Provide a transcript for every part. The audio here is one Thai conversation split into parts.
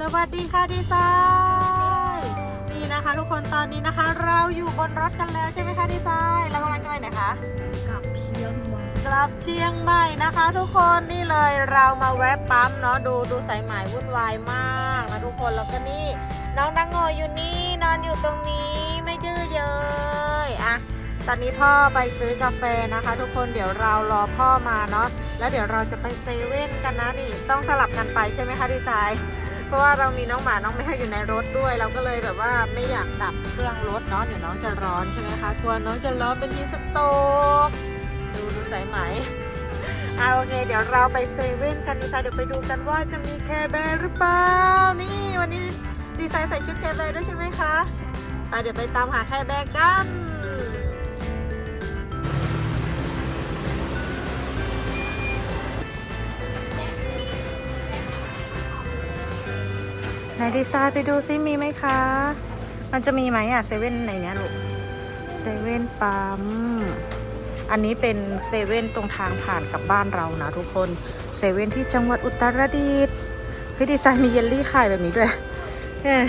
สวัสดีค่ะดีไซน์นี่นะคะ ทุกคนตอนนี้นะคะ เราอยู่บนรถกันแล้วใช่ไหมคะดีไซน์เรากำลังจะไปไหนคะกับเชียงใหม่กลับเชียงใหม่นะคะ ทุกคนนี่เลยเรามาแวะปั๊มเนาะดูดูสายไหมวุ่นวายมากนะทุกคนแล้วก็นี่น้องดังโงอยู่นี่นอนอยู่ตรงนี้ไม่ดื้อเย้ยอะตอนนี้พ่อไปซื้อกาแฟนะคะ ทุกคนเดี๋ยวเรารอพ่อมาเนาะแล้วเดี๋ยวเราจะไปเซเว่นกันนะนี่ต้องสลับกันไปใช่ไหมคะดีไซน์เพ ราะว่าเรามีน้องหมาน้องแมวอยู่ในรถด้วย เราก็เลยแบบว่าไม่อยากดับเครื่องรถเนาะเดี๋ยวน้องจะร้อนใช่ไหมคะกลัวน้องจะร้อนเป็นที่สโตกดูดูสายไหมเอาโอเค เดี๋ยวเราไปเซเว่นกันดีไซน์เดี๋ยวไปดูกันว่าจะมีแคร์แบร์หรือเปล่านี่วันนี้ดีไซน์ใส่ชุดแคร์แบร์ด้วยใช่ไหมคะไปเดี๋ยวไปตามหาแคร์แบร์กัน นดีไซน์ไปดูซิมีไหมคะ มันจะมีไหมอะเซเว่นในเนี้ยลูกเซเว่นปั๊ม อันนี้เป็นเซเว่นตรงทางผ่านกับบ้านเรานะทุกคนเซเว่นที่จังหวัดอุตรดิตถ์เฮ้ยดีไซน์มีเยลลี่ขายแบบนี้ด้วยเนี่ย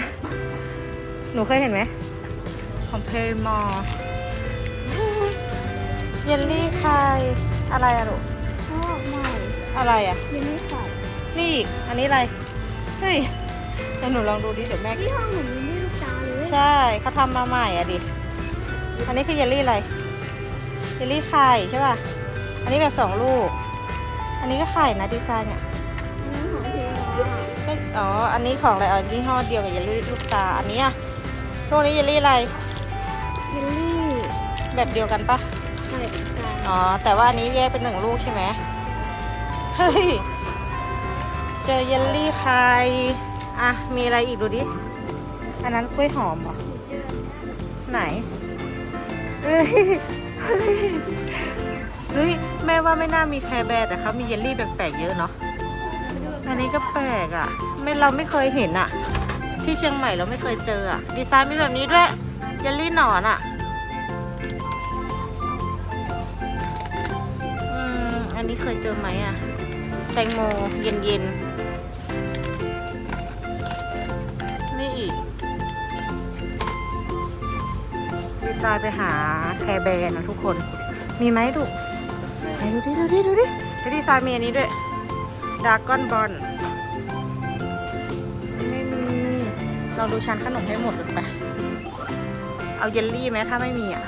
หนูเคยเห็นไหมของเพย์มอเยลลี่ขายอะไรอะลูกชอบใหม่อะไรอะยังไม่ขายนี่อีกอันนี้อะไร เฮ้ย เดี๋ยวหนูลองดูดิเดี๋ยวแม่ยี่ห้อเหมือนมินนี่ลูกตาเลยใช่เขาทำมาใหม่อะดิอันนี้คือเยลลี่อะไรเยลลี่ไข่ใช่ป่ะอันนี้แบบสองลูก อันนี้ก็ไข่นะดีไซน์เนี่ยอันนั้นของเพลงก็อ๋ออันนี้ของอะไรอ๋อยี่ห้อเดียวกับเยลลี่ลูกตาอันนี้อะพวกนี้เยลลี่อะไรเยลลี่แบบเดียวกันปะไข่ตาอ๋อแต่ว่าอันนี้แยกเป็นหนึ่งลูกใช่ไหมเฮ้ยเจอเยลลี่ไข่ อะ มีอะไรอีกดูดิ อันนั้นกล้วยหอมเหรอ ไหน เฮ้ย เฮ้ย แม่ว่าไม่น่ามีแคร์แบร์แต่เขามีเยลลี่แปลกๆเยอะเนาะ อันนี้ก็แปลกอะ่ะ ไม่เราไม่เคยเห็นอะ่ะ ที่เชียงใหม่เราไม่เคยเจออะ่ะ ดีไซน์มีแบบนี้ด้วย เยลลี่หนอนอะ่ะอืมอันนี้เคยเจอไหมอะ่ะ แตงโมเย็นๆ ดีไซน์ไปหาแคร์แบร์นะทุกคน มีไหมดูไหนดูดิ ดูดิ ดูดิไอ้ดีไซน์มีอันนี้ด้วยดากอนบอลไม่มีลองดูชั้นขนมให้หมดเลยไป เอาเยลลี่ไหมถ้าไม่มีอะ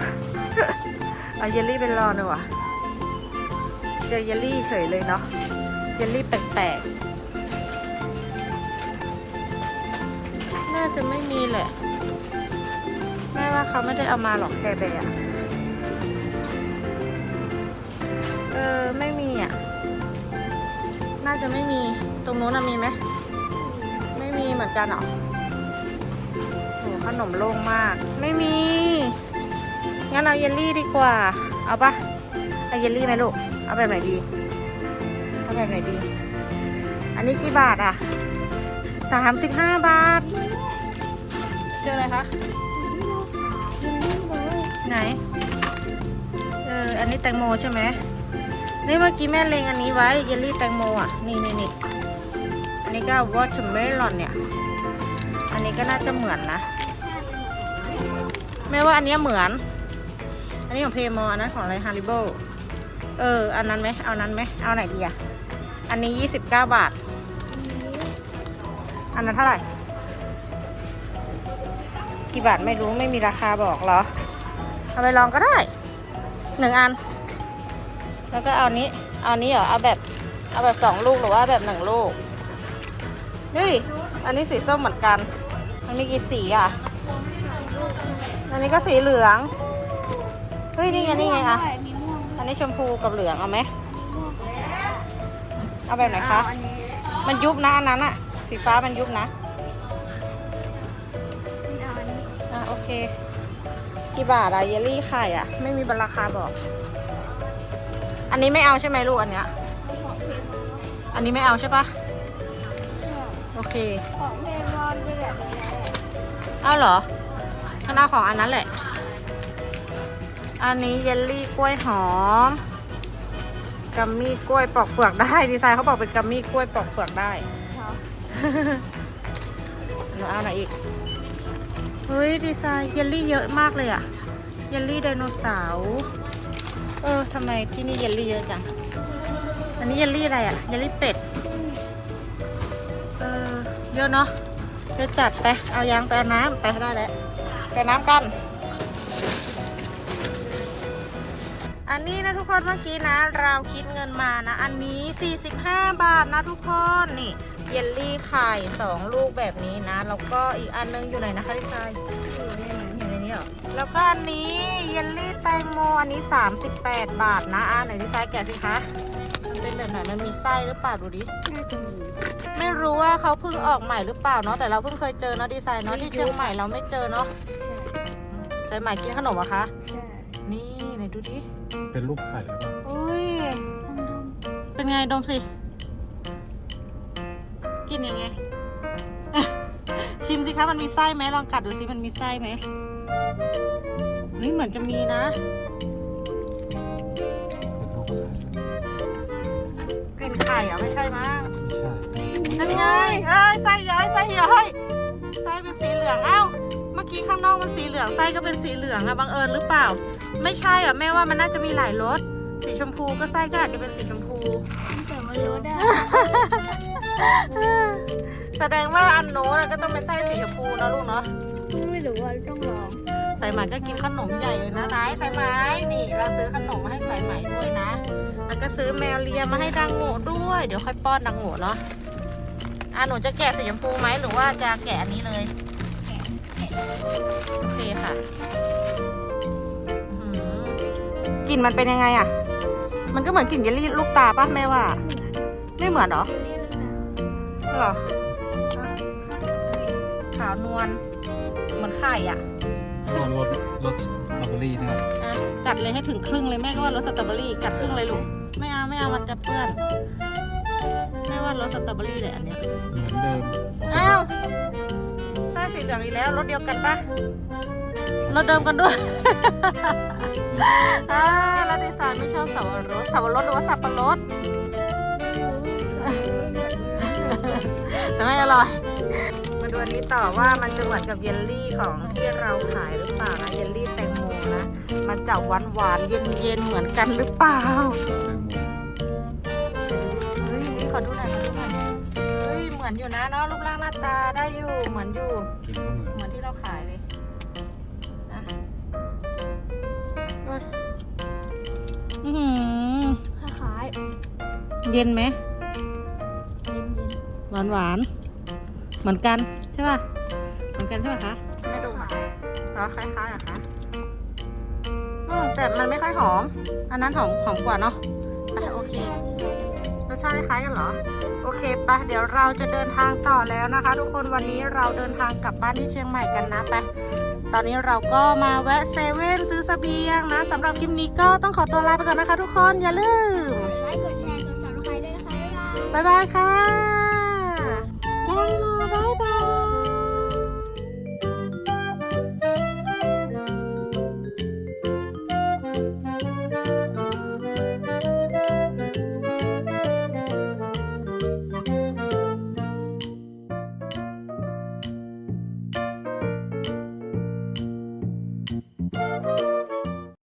เอาเยลลี่เป็นรอหน่อยวะเจอเยลลี่เฉยเลยเนาะ เยลลี่แปลกๆ น่าจะไม่มีแหละ เขาไม่ได้เอามาหรอกแคร์แบร์อะเออ ไม่มีอะ น่าจะไม่มี ตรงนู้นนะมีไหม ไม่มีเหมือนกันหรอโหขนมโล่งมาก ไม่มี งั้นเอาเยลลี่ดีกว่า เอาปะเอาเยลลี่ไหมลูก เอาแบบไหนดี เอาแบบไหนดี อันนี้กี่บาทอะสามสิบห้าบาท เจออะไรคะ ไหน เออ อันนี้แตงโมใช่ไหมนี่เมื่อกี้แม่เลงอันนี้ไว้เยลลี่แตงโมอะ นี่นี่นี่อันนี้ก็วอชเมลอนเนี่ย อันนี้ก็น่าจะเหมือนนะ แม่ว่าอันนี้เหมือน อันนี้ของเพมออันนั้นของอะไรฮาริโบเออ อันนั้นไหมเอานั้นไหมเอาไหนดีอะ อันนี้ยี่สิบเก้าบาท อันนั้นเท่าไหร่ กี่บาทไม่รู้ไม่มีราคาบอกเหรอ เอาไปลองก็ได้หนึ่งอัน แล้วก็เอานี้ เอานี้เหรอ เอาแบบ เอาแบบสองลูกหรือว่าแบบหนึ่งลูก เฮ้ย อันนี้สีส้มเหมือนกัน มันมีกี่สีอะ อันนี้ก็สีเหลือง เฮ้ย นี่ไง นี่ไงอะ อันนี้ชมพูกับเหลืองเอาไหม เอาแบบไหนคะ มันยุบนะอันนั้นอะสีฟ้ามันยุบนะอันนี้อะโอเค กี่บาทอะเยลลี่ไข่อะไม่มีบราคาบอก อันนี้ไม่เอาใช่ไหมลูกอันเนี้ยของเพลงอันนี้ไม่เอาใช่ปะโอเค ของเพลงรอนด้วยแบบนี้แหละเอาเหรองั้นเอาของอันนั้นแหละ อันนี้เยลลี่กล้วยหอม กัมมี่กล้วยปอกเปลือกได้ดีไซน์เขาบอกเป็นกัมมี่กล้วยปอกเปลือกได้ค่ะเอาไหนอีก เฮ้ย ดีไซน์เยลลี่เยอะมากเลยอะเยลลี่ไดโนเสาร์เออทำไมที่นี่เยลลี่เยอะจัง อันนี้เยลลี่อะไรอะเยลลี่เป็ด เออ เยอะเนาะเดี๋ยวจัดไป เอายางไปเอาน้ำไปได้แล้วไปน้ำกัน อันนี้นะทุกคนเมื่อกี้นะ เราคิดเงินมานะ อันนี้ 45 บาทนะทุกคนนี่ เยลลี่ไข่สองลูกแบบนี้นะ แล้วก็อีกอันนึงอยู่ไหนนะคะที่ชายอยู่ในนั้นอยู่ในนี้เหรอแล้วก็อันนี้เยลลี่แตงโมอันนี้ 38 บาทนะอ่าไหนที่ชายแกะสิคะมันเป็นแบบไหนมันมีไส้หรือเปล่าดูดิน่าจะมีไม่รู้ว่าเขาเพิ่งออกใหม่หรือเปล่าเนาะแต่เราเพิ่งเคยเจอเนาะดีไซน์เนาะที่เชียงใหม่เราไม่เจอเนาะใช่ใจใหม่กินขนมเหรอะคะใช่นี่ไหนดูดิเป็นรูปไข่หรือเปล่าอุ้ยต้องดมเป็นไงดมสิ กินยังไง ชิมสิคะมันมีไส้ไหมลองกัดดูสิมันมีไส้ไหมเฮ้ยเหมือนจะมีนะเป็นรูปไข่กลิ่นไข่เหรอไม่ใช่มั้งไม่ใช่นั่นไงเอ้ยไส้ย้อยไส้ย้อยไส้เป็นสีเหลืองเอ้าเมื่อกี้ข้างนอกมันสีเหลืองไส้ก็เป็นสีเหลืองอะบังเอิญหรือเปล่า ไม่ใช่อะแม่ว่ามันน่าจะมีหลายรสสีชมพูก็ไส้ก็อาจจะเป็นสีชมพู แต่ว่ารสอะ แสดงว่าอันโน้นอะก็ต้องเป็นไส้สีชมพูนะลูกเนาะ ไม่รู้ว่าต้องลองสายไหมก็กินขนมใหญ่เลยนะนายสายไหมนี่ เราซื้อขนมมาให้สายไหมด้วยนะ แล้วก็ซื้อแมวเลียมาให้ดังโง่ด้วย เดี๋ยวค่อยป้อนดังโง่เนาะอะหนูจะแกะสีชมพูไหมหรือว่าจะแกะอันนี้เลยโอเคค่ะอื้อหือกลิ่นมันเป็นยังไงอะมันก็เหมือนกลิ่นเยลลี่ลูกตาป่ะแม่ว่า ไม่เหมือนเหรอเหรออะขาวนวลเหมือนไข่อะก็รสรสสตรอเบอรี่เนี่ยอะกัดเลยให้ถึงครึ่งเลยแม่ก็ว่ารสสตรอเบอรี่กัดครึ่งเลยลูกไม่เอาไม่เอามันจะเปื้อนแม่ว่ารสสตรอเบอรี่เลยอันเนี้ยเหมือนเดิมสองอ้าวไส้สีเหลืองอีกแล้วรสเดียวกันปะรสเดิมกันด้วยอ่าแล้วดีไซน์ไม่ชอบสับปะรดสับปะรดหรือว่าสับปะรด แต่ไม่อร่อย มาดูอันนี้ต่อว่ามันจะเหมือนกับเยลลี่ของที่เราขายหรือเปล่านะเยลลี่แตงโมนะ มันจะหวานหวานๆเย็นเย็นๆเหมือนกันหรือเปล่าเฮ้ยขอดูหน่อยขอดูหน่อยเฮ้ยเหมือนอยู่นะเนาะรูปร่างหน้าตาได้อยู่เหมือนอยู่ กินก็เหมือนเหมือนที่เราขายเลยนะเฮ้ยอื้อหือคล้ายเย็นไหมๆเย็นห วานหวานๆเหมือนกันใช่ป่ะเหมือนกันใช่ไหมคะๆไม่ดูอะเหรอคล้ายๆเหรอะคะอืมแต่มันไม่ค่อยหอม อันนั้นหอมหอมกว่าเนาะไปโอเครสชาติคล้ายๆกันเหรอ โอเคปะเดี๋ยวเราจะเดินทางต่อแล้วนะคะ ทุกคนวันนี้เราเดินทางกลับบ้านที่เชียงใหม่กันนะไปตอนนี้เราก็มาแวะเซเว่นซื้อเสบียงนะสำหรับคลิปนี้ก็ต้องขอตัวลาไปก่อนนะคะทุกคน อย่าลืมกดไลค์กดแชร์กดซับสไครต์ด้วยนะคะบ๊ายบายบ๊ายบายค่ะ ยังโมบ๊ายบาย